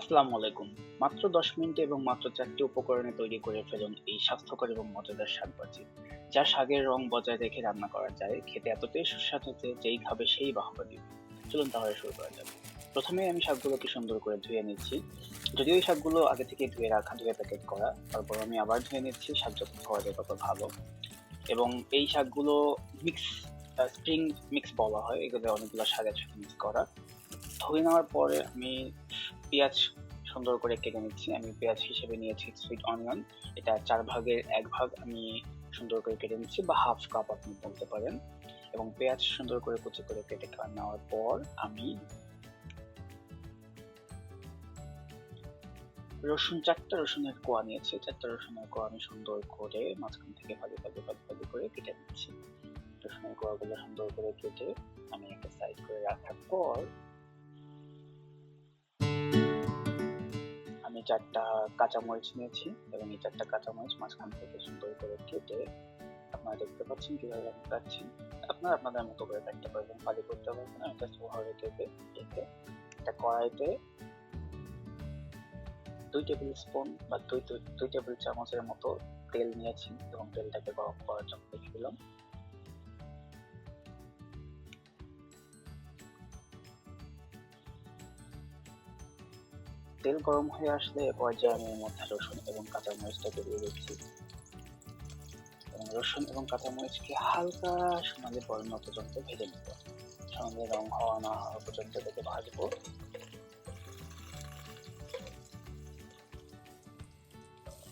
আসসালামু আলাইকুম। মাত্র দশ মিনিটে এবং মাত্র চারটি উপকরণে তৈরি করে ফেলুন এই স্বাস্থ্যকর এবং মজাদার শাকভাজি যা শাকের রং বজায় রেখে রান্না করা যায়, খেতে এতটাই সুস্বাদু যে যেই খাবে সেই বাহবা দিবে। চলুন তাহলে শুরু করা যাবে প্রথমে আমি শাকগুলোকে সুন্দর করে ধুয়ে নিচ্ছি। যদিও এই শাকগুলো আগে থেকে ধুয়ে রাখা, ধুয়ে প্যাকেট করা, তারপর আমি আবার ধুয়ে নিচ্ছি, শাক যত খাওয়া যায় তত ভালো। এবং এই শাকগুলো মিক্স স্প্রিং মিক্স বলা হয় এগুলো অনেকগুলো শাকের সাথে মিক্স করা। ধুয়ে নেওয়ার পরে আমি পেঁয়াজ সুন্দর করে কেটে নিচ্ছি। আমি পেঁয়াজ হিসেবে নিয়েছি সুইট অনিয়ন এটা চার ভাগের এক ভাগ আমি সুন্দর করে কেটে নিচ্ছি বা হাফ কাপ আপনি বলতে পারেন। এবং পেঁয়াজ সুন্দর করে কুচি করে কেটে নেওয়ার পর আমি রসুন চারটা রসুনের কোয়া নিয়েছি। চারটা রসুনের কোয়া আমি সুন্দর করে মাঝখান থেকে ভাগে ভাগে ভাগে ভাগে করে কেটে নিচ্ছি। রসুনের কোয়াগুলো সুন্দর করে কেটে আমি একটা সাইড করে রাখার পর চারটা কাঁচামরিচ নিয়েছি এবং এই চারটা কাঁচামরিচ মাঝখান থেকে সুন্দর করে কেটে আপনারা দেখতে পাচ্ছেন কীভাবে আমি কাটছি। আপনারা আপনাদের মতো করে কাটতে পারবেন ফালি করতে পারবেন। আমি জাস্ট ওভাবে কেটে কেটে একটা কড়াইতে দুই টেবিল স্পুন বা দুই দুই টেবিল চামচের মতো তেল নিয়েছি এবং তেলটাকে গরম করার জন্য দিলাম। তেল গরম হয়ে আসলে পর্যায়ে আমি এর মধ্যে রসুন এবং কাঁচামরিচটা দিয়ে দিচ্ছি। এবং রসুন এবং কাঁচামরিচকে হালকা সোনালি বর্ণ পর্যন্ত ভেজে নেব। সোনালি রং হওয়া না হওয়া পর্যন্ত এটাকে ভাজবো।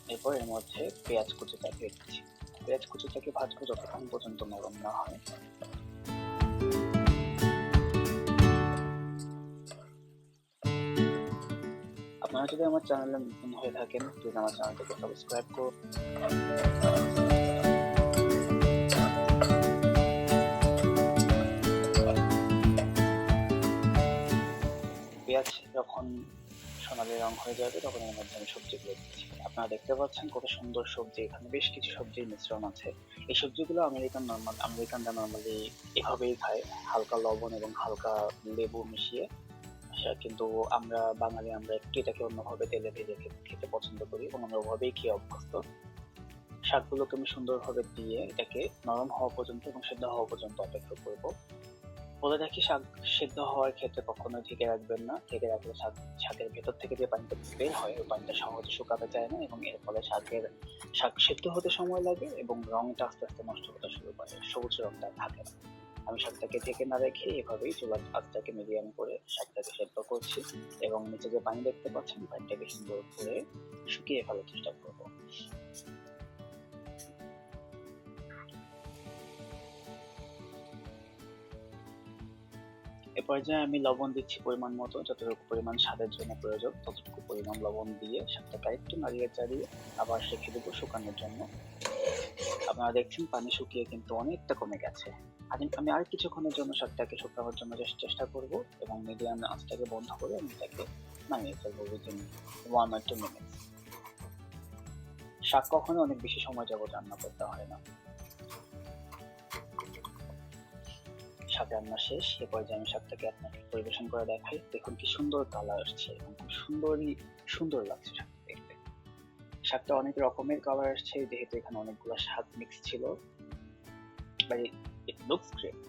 এরপর এর মধ্যে পেঁয়াজ কুচিটা দিয়ে দিচ্ছি। পেঁয়াজ কুচিটাকে ভাজবো যতক্ষণ পর্যন্ত নরম না হয়। আপনারা যদি আমার চ্যানেলে নতুন হয়ে থাকেন প্লিজ আমার চ্যানেলটিকে সাবস্ক্রাইব করুন। পেঁয়াজ যখন সোনালি রং হয়ে যাবে, তখন এর মধ্যে আমি সবজিগুলো দিচ্ছি। আপনারা দেখতে পাচ্ছেন কত সুন্দর সবজি, এখানে বেশ কিছু সবজির মিশ্রণ আছে। এই সবজিগুলো আমেরিকান নর্মাল আমেরিকানরা নর্মালি এভাবেই খায়, হালকা লবণ এবং হালকা লেবু মিশিয়ে। আচ্ছা কিন্তু আমরা বাঙালি, আমরা একটু এটাকে অন্যভাবে তেলে ভেজে খেতে পছন্দ করি ওভাবেই খেয়ে অভ্যস্ত। শাকগুলোকে আমি সুন্দরভাবে দিয়ে এটাকে নরম হওয়া পর্যন্ত এবং সেদ্ধ হওয়া পর্যন্ত অপেক্ষা করব। বলে রাখি, শাক সেদ্ধ হওয়ার ক্ষেত্রে কখনোই ঢেকে রাখবেন না। ঢেকে রাখলে শাক, শাকের ভেতর থেকে যে পানিটা বের হয়, ওই পানিটা সহজে শুকাতে চায় না, এবং এর ফলে শাকের, শাক সেদ্ধ হতে সময় লাগে, এবং রংটা আস্তে আস্তে নষ্ট হতে শুরু করে, সবুজ রংটা থাকে না। আমি শাকটাকে ঢেকে না রেখে এভাবেই চুলার আঁচটাকে মিডিয়াম করে শাকটাকে সেদ্ধ করছি এবং নিচে যে পানি দেখতে পাচ্ছেন, পানিটাকে সুন্দর করে শুকিয়ে ফেলার চেষ্টা করব। এ পর্যায়ে আমি লবণ দিচ্ছি পরিমাণ মতো, যতটুকু পরিমাণ স্বাদের জন্য প্রয়োজন, ততটুকু পরিমাণ লবণ দিয়ে শাকটাকে একটু নাড়িয়ে চাড়িয়ে আবার রেখে দেবো শুকানোর জন্য। আপনারা দেখছেন, পানি শুকিয়ে কিন্তু অনেকটা কমে গেছে। আমি আর কিছুক্ষণের জন্য শাকটাকে শুকানোর জন্য চেষ্টা করব এবং মিডিয়াম আঁচটাকে বন্ধ করে আমি এটাকে নামিয়ে ফেলব উইদিন ওয়ান আর টু মিনিটস শাক কখনো অনেক বেশি সময় যাবত রান্না করতে হয় না। শাক রান্না শেষ এ পর্যায়ে আমি শাকটাকে আপনাকে পরিবেশন করে দেখাই, দেখুন কি সুন্দর কালার আসছে এবং খুব সুন্দরই সুন্দর লাগছে দেখতে শাকটা অনেক রকমের কালার আসছে, যেহেতু এখানে অনেকগুলো শাক মিক্স ছিল। ইট লুকস গ্রেট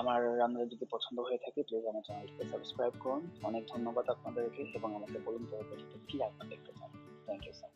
আমার রান্না যদি পছন্দ হয়ে থাকে প্লিজ আমার চ্যানেলটিকে সাবস্ক্রাইব করুন। অনেক ধন্যবাদ আপনাদেরকে, এবং আমাকে বলুন পরবর্তীতে কি চান। Thank you so much